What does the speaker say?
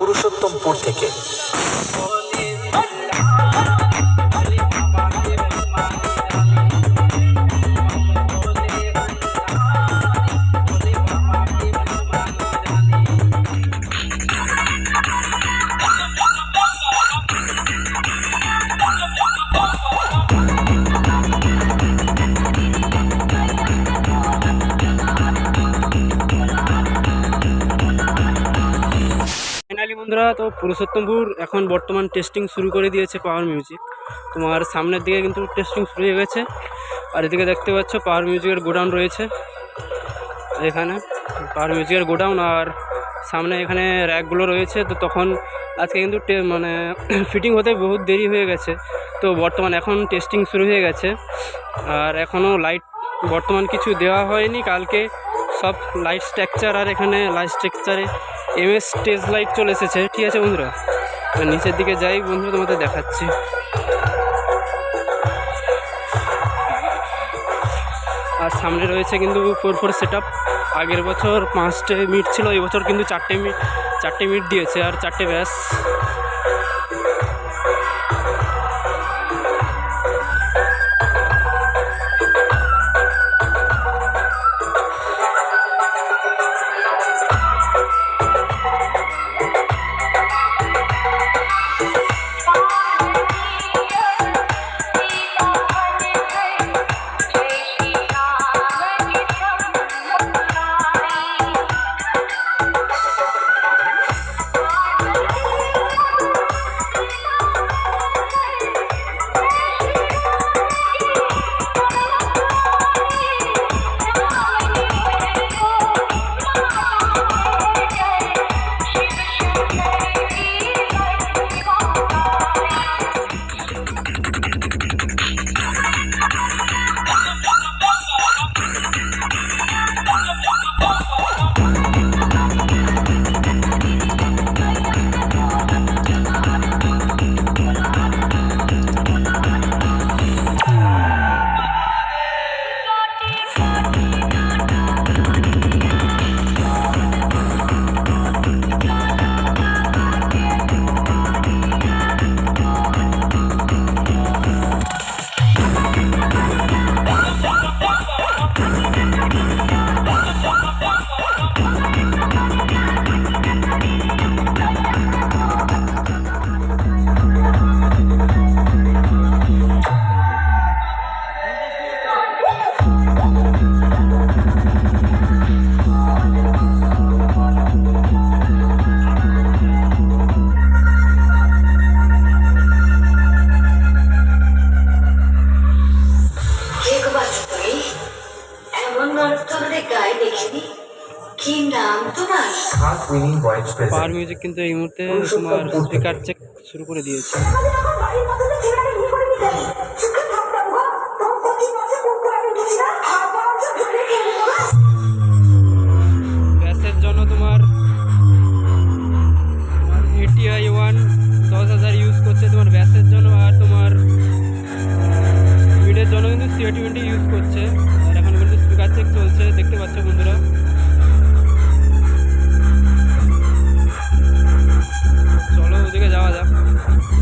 পুরুষোত্তমপুর থেকে। বন্ধুরা, তো পুরুষোত্তমপুর এখন বর্তমান টেস্টিং শুরু করে দিয়েছে পাওয়ার মিউজিক তোমার সামনের দিকে কিন্তু টেস্টিং শুরু হয়ে গেছে। আর এদিকে দেখতে পাচ্ছ পাওয়ার মিউজিকের গোডাউন রয়েছে। এখানে পাওয়ার মিউজিকের গোডাউন আর সামনে এখানে র্যাকগুলো রয়েছে। তো তখন আজকে কিন্তু মানে ফিটিং হতে বহুত দেরি হয়ে গেছে। তো বর্তমান এখন টেস্টিং শুরু হয়ে গেছে। আর এখনও লাইট বর্তমান কিছু দেওয়া হয়নি। কালকে সব লাইট স্ট্রাকচার আর এখানে লাইট স্ট্রাকচারে এমএস স্টেজ লাইট চলে এসেছে। ঠিক আছে বন্ধুরা? আর নিচের দিকে যাই, বন্ধুরা তোমাদের দেখাচ্ছি। আর সামনে রয়েছে কিন্তু ফোর ফোর সেট আগের বছর পাঁচটে মিট ছিল এবছর কিন্তু চারটে মিট চারটে মিট দিয়েছে, আর চারটে ব্যাস পাওয়ার মিউজিক কিন্তু এই মুহূর্তে তোমার স্পিকার চেক শুরু করে দিয়েছে। ব্যাসের জন্য তোমার এটিআই ওয়ান দশ হাজার ইউজ করছে তোমার ব্যাসের জন্য আর তোমার মিডের জন্য কিন্তু সিও টোয়েন্টি ইউজ করছে। আর এখন কিন্তু স্পিকার চেক চলছে দেখতে পাচ্ছ বন্ধুরা।